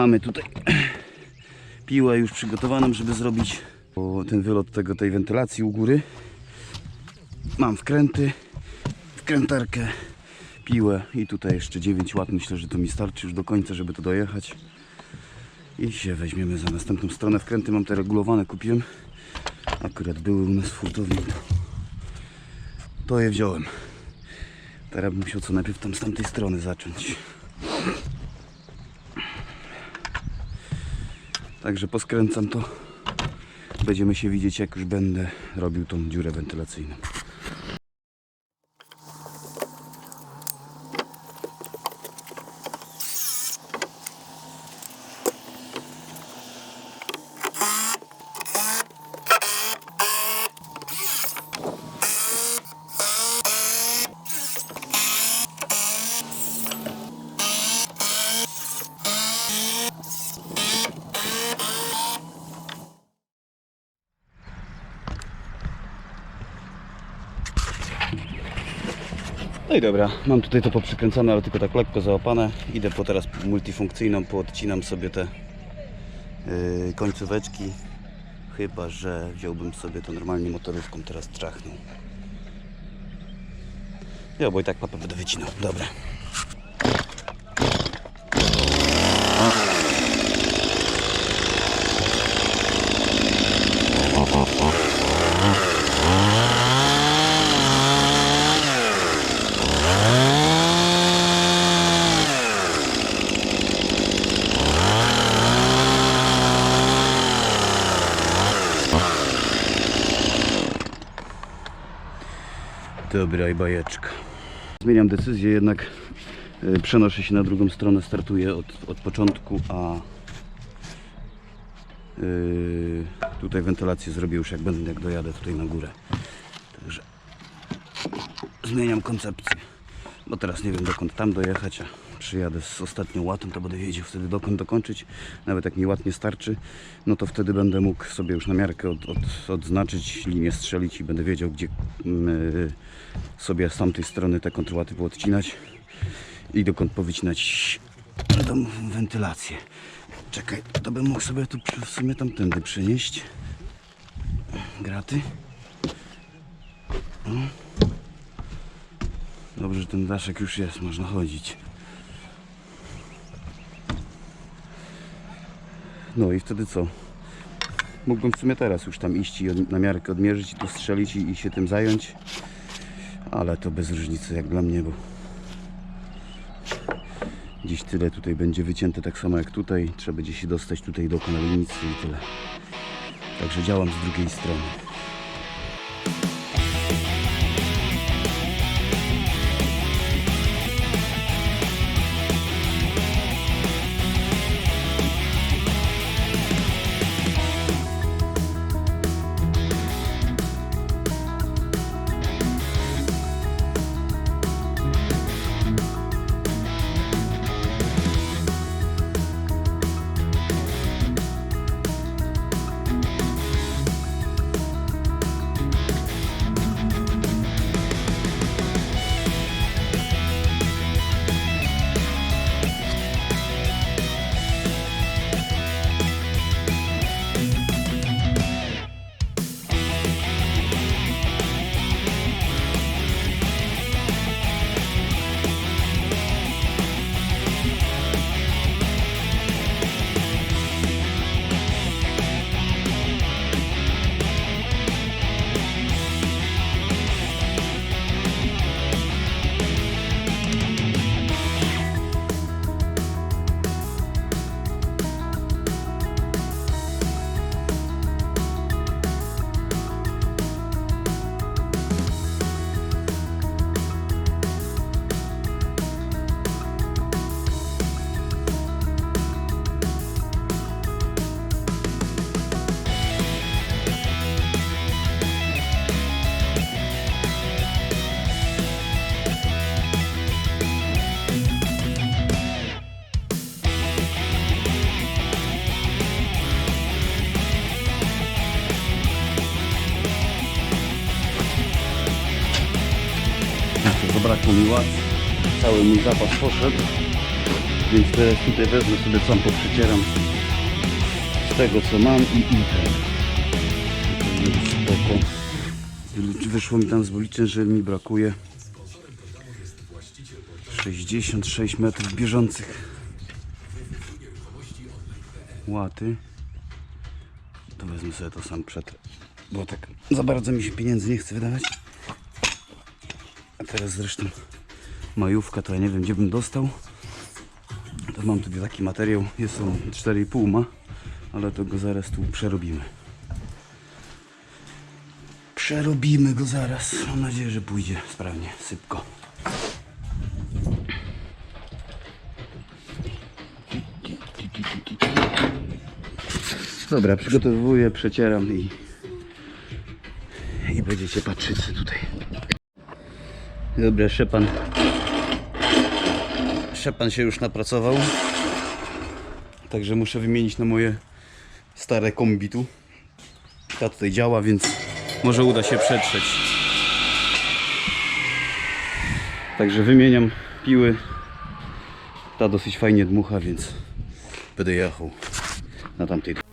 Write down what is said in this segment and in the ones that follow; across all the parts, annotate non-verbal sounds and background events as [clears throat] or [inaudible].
Mamy tutaj [clears throat] piłę już przygotowaną, żeby zrobić ten wylot tego, tej wentylacji u góry. Mam wkręty, wkrętarkę, piłę i tutaj jeszcze 9 łat. Myślę, że to mi starczy już do końca, żeby to dojechać. I się weźmiemy za następną stronę. Wkręty mam te regulowane, kupiłem. Akurat były u nas w hurtowni. To, to je wziąłem. Teraz bym musiał co najpierw tam z tamtej strony zacząć. Także poskręcam to. Będziemy się widzieć jak już będę robił tą dziurę wentylacyjną. No i dobra, mam tutaj to poprzykręcane, ale tylko tak lekko załapane. Idę po teraz multifunkcyjną, poodcinam sobie te yy, końcóweczki. Chyba, że wziąłbym sobie to normalnie motorówką teraz trachnął. Ja, bo i tak papę będę wycinał. Dobra. Dobra i bajeczka. Zmieniam decyzję, jednak y, przenoszę się na drugą stronę, startuję od, od początku, a y, tutaj wentylację zrobię już jak będę, jak dojadę tutaj na górę. Także zmieniam koncepcję. Bo teraz nie wiem dokąd tam dojechać, a przyjadę z ostatnią łatą, to będę wiedział wtedy dokąd dokończyć. Nawet jak mi łat nie starczy, no to wtedy będę mógł sobie już na miarkę od, od, odznaczyć, linię strzelić i będę wiedział, gdzie mm, sobie z tamtej strony te kontrłaty poodcinać i dokąd powycinać tą wentylację. Czekaj, to bym mógł sobie tu w sumie tamtędy przenieść. Graty. Dobrze, że ten daszek już jest, można chodzić. No i wtedy co? Mógłbym w sumie teraz już tam iść i od, na miarkę odmierzyć i tu strzelić i, i się tym zająć. Ale to bez różnicy jak dla mnie, bo dziś tyle tutaj będzie wycięte tak samo jak tutaj. Trzeba będzie się dostać tutaj do kanalnicy i tyle. Także działam z drugiej strony. Cały mój zapas poszedł. Więc teraz tutaj wezmę sobie sam poprzecieram z tego co mam i idę. Spoko. Wyszło mi tam z wyliczeń, że mi brakuje 66 metrów bieżących łaty. To wezmę sobie to sam przetrę. Bo tak za bardzo mi się pieniędzy nie chce wydawać. A teraz zresztą majówka, to ja nie wiem gdzie bym dostał. To mam tutaj taki materiał, jest on 4,5 ma, ale to go zaraz tu przerobimy. Przerobimy go zaraz. Mam nadzieję, że pójdzie sprawnie, sypko. Dobra, przygotowuję, przecieram i, i będziecie patrzeć tutaj. Dobra, Szepan. Szepan się już napracował. Także muszę wymienić na moje stare kombi tu. Ta tutaj działa, więc może uda się przetrzeć. Także wymieniam piły. Ta dosyć fajnie dmucha, więc będę jechał na tamtej.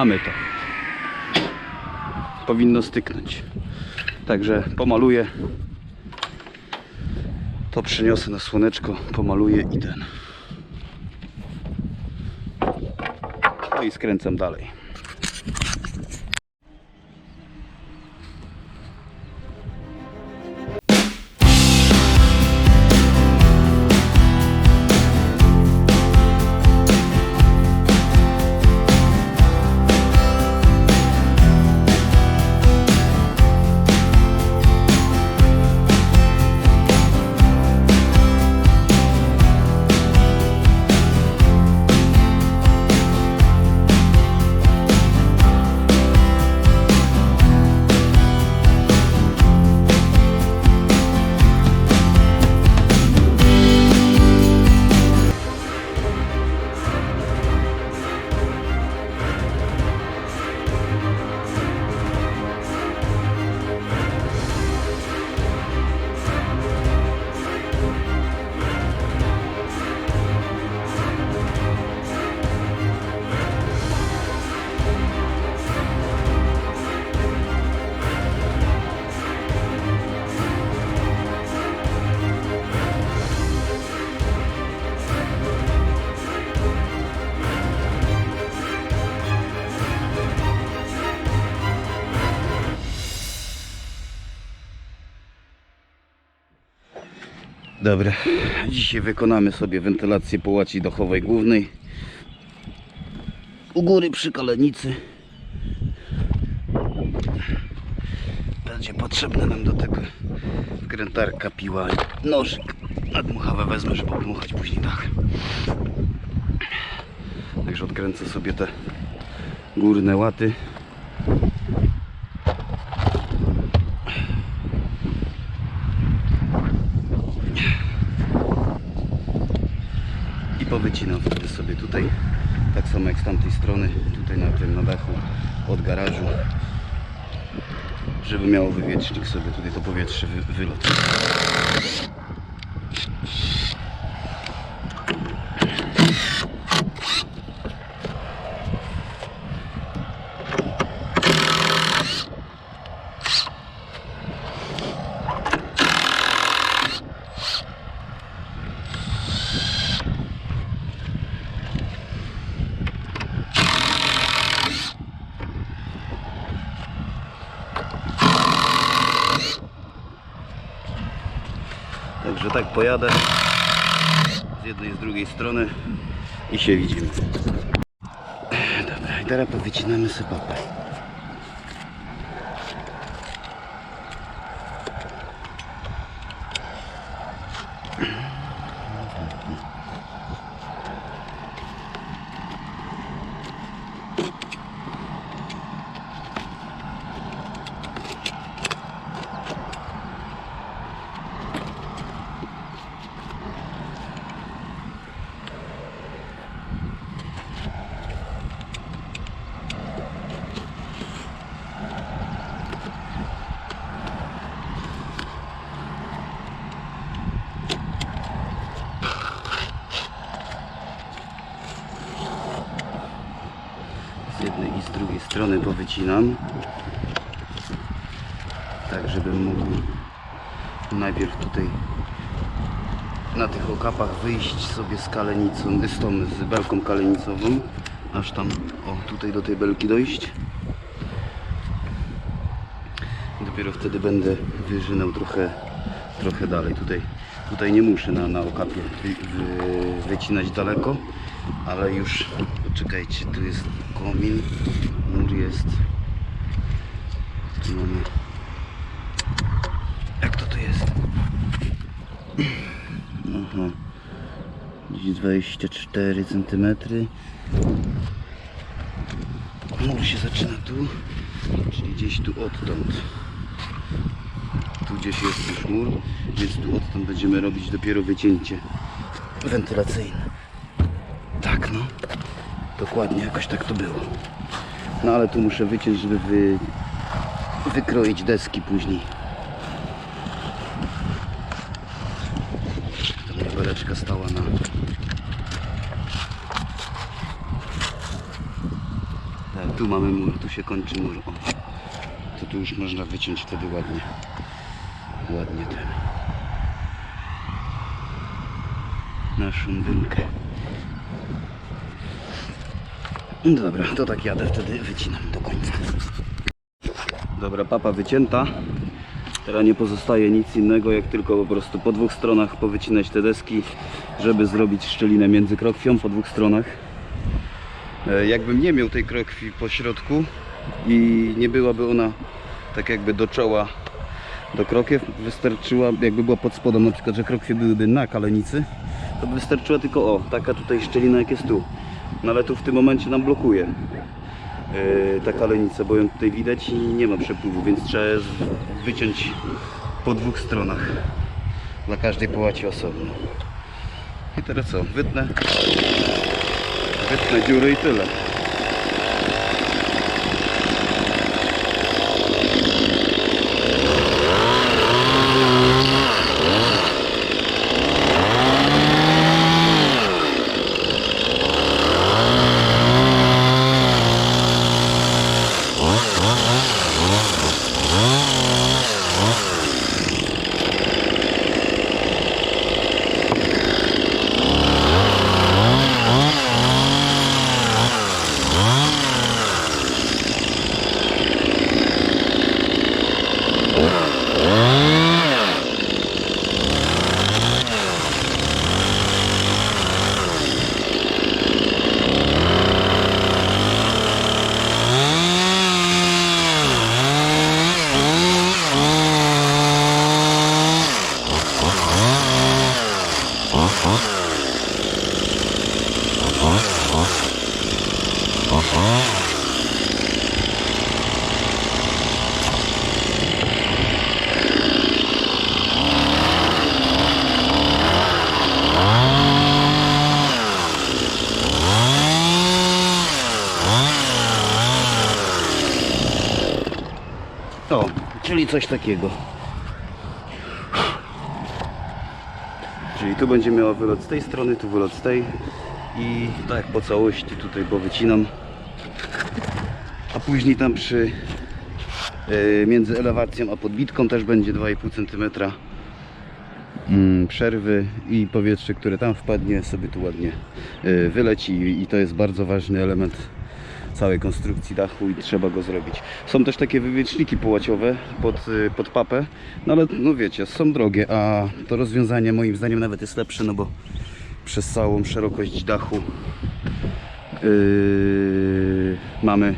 Mamy to. Powinno styknąć. Także pomaluję. To przyniosę na słoneczko, pomaluję i ten. No i skręcam dalej. Dobra, dzisiaj wykonamy sobie wentylację połaci dochowej głównej. U góry przy kalenicy. Będzie potrzebne nam do tego wkrętarka, piła, nożyk. Nadmuchawę wezmę, żeby obmuchać później dach. Także odkręcę sobie te górne łaty. I powycinam wtedy sobie tutaj tak samo jak z tamtej strony tutaj na tym na dachu od garażu żeby miało wywietrznik sobie tutaj to powietrze wy, wylot. Tak pojadę z jednej i z drugiej strony i się widzimy. Dobra, i teraz powycinamy sobie papę. z jednej i z drugiej powycinam tak żebym mógł najpierw tutaj na tych okapach wyjść sobie z kalenicą, z tą z belką kalenicową. Aż tam, o tutaj do tej belki dojść. Dopiero wtedy będę wyżynał trochę, trochę dalej. Tutaj, tutaj nie muszę na, na okapie wy, wy, wycinać daleko ale już poczekajcie, tu jest komin, jest. Tu mamy. Jak to tu jest? Aha. Gdzieś 24 cm. Mur się zaczyna tu, czyli gdzieś tu odtąd. Tu gdzieś jest już mur, więc tu odtąd będziemy robić dopiero wycięcie wentylacyjne. Tak, no. Dokładnie, jakoś tak to było. No ale tu muszę wyciąć, żeby wy... wykroić deski później. Ta beleczka stała na... Tak, tu mamy mur, tu się kończy mur. O. To tu już można wyciąć wtedy ładnie. Ładnie ten. Naszą dymkę. No Dobra, to tak jadę, wtedy wycinam do końca. Dobra, papa wycięta. Teraz nie pozostaje nic innego, jak tylko po prostu po dwóch stronach powycinać te deski, żeby zrobić szczelinę między krokwią po dwóch stronach. E, Jakbym nie miał tej krokwi po środku i nie byłaby ona tak jakby do czoła do krokiew, wystarczyła, jakby była pod spodem, na przykład, że krokwie byłyby na kalenicy, to by wystarczyła tylko o, taka tutaj szczelina jak jest tu. Ale tu w tym momencie nam blokuje yy, ta kalenica, bo ją tutaj widać i nie ma przepływu, więc trzeba jest wyciąć po dwóch stronach. Dla każdej połaci osobno. I teraz co? Wytnę, wytnę dziury i tyle. Coś takiego. Czyli tu będzie miała wylot z tej strony, tu wylot z tej i tak po całości tutaj, bo wycinam. A później tam przy e, między elewacją a podbitką też będzie 2,5 cm mm, przerwy i powietrze, które tam wpadnie sobie tu ładnie e, wyleci i to jest bardzo ważny element całej konstrukcji dachu i trzeba go zrobić. Są też takie wywieczniki połaciowe pod, y, pod papę, no ale no wiecie, są drogie, a to rozwiązanie moim zdaniem nawet jest lepsze, no bo przez całą szerokość dachu yy, mamy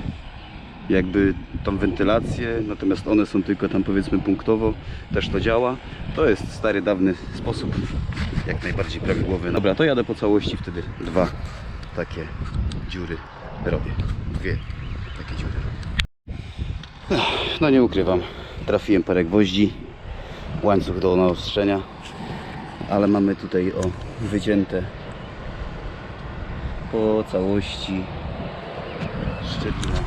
jakby tą wentylację, natomiast one są tylko tam powiedzmy punktowo, też to działa. To jest stary, dawny sposób, jak najbardziej prawidłowy. Dobra, to jadę po całości, wtedy dwa takie dziury robię. Dwie takie dziury. No nie ukrywam, trafiłem parę gwoździ, łańcuch do naostrzenia, ale mamy tutaj o wycięte po całości szczelinę.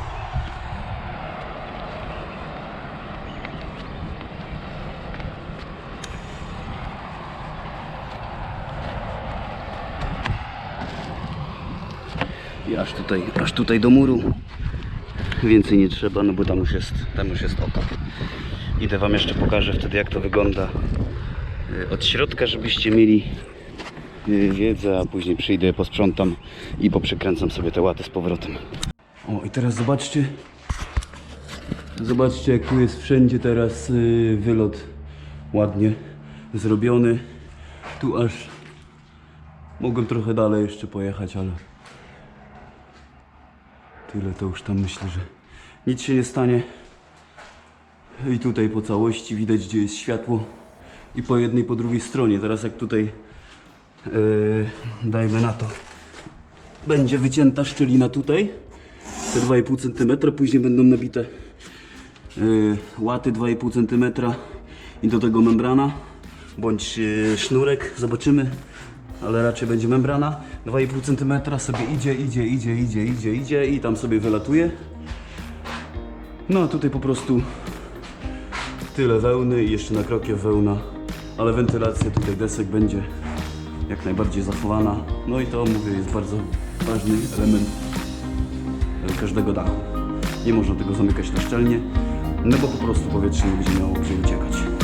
I aż tutaj, aż tutaj do muru. Więcej nie trzeba, no bo tam już jest, tam już jest okap. Idę Wam jeszcze pokażę wtedy jak to wygląda y, od środka, żebyście mieli y, wiedzę, a później przyjdę, posprzątam i poprzykręcam sobie te łaty z powrotem. O i teraz zobaczcie, zobaczcie jak tu jest wszędzie teraz y, wylot ładnie zrobiony. Tu aż mogłem trochę dalej jeszcze pojechać, ale Tyle to już tam myślę, że nic się nie stanie. I tutaj po całości widać, gdzie jest światło. I po jednej, po drugiej stronie. Teraz jak tutaj yy, dajmy na to. Będzie wycięta szczelina tutaj. Te 2,5 cm. Później będą nabite yy, łaty 2,5 cm. I do tego membrana. Bądź yy, sznurek. Zobaczymy ale raczej będzie membrana. 2,5 cm sobie idzie, idzie, idzie, idzie, idzie, idzie i tam sobie wylatuje. No a tutaj po prostu tyle wełny i jeszcze na krokie wełna, ale wentylacja tutaj desek będzie jak najbardziej zachowana. No i to mówię jest bardzo ważny element każdego dachu. Nie można tego zamykać na szczelnie, no bo po prostu powietrze nie będzie miało gdzie uciekać.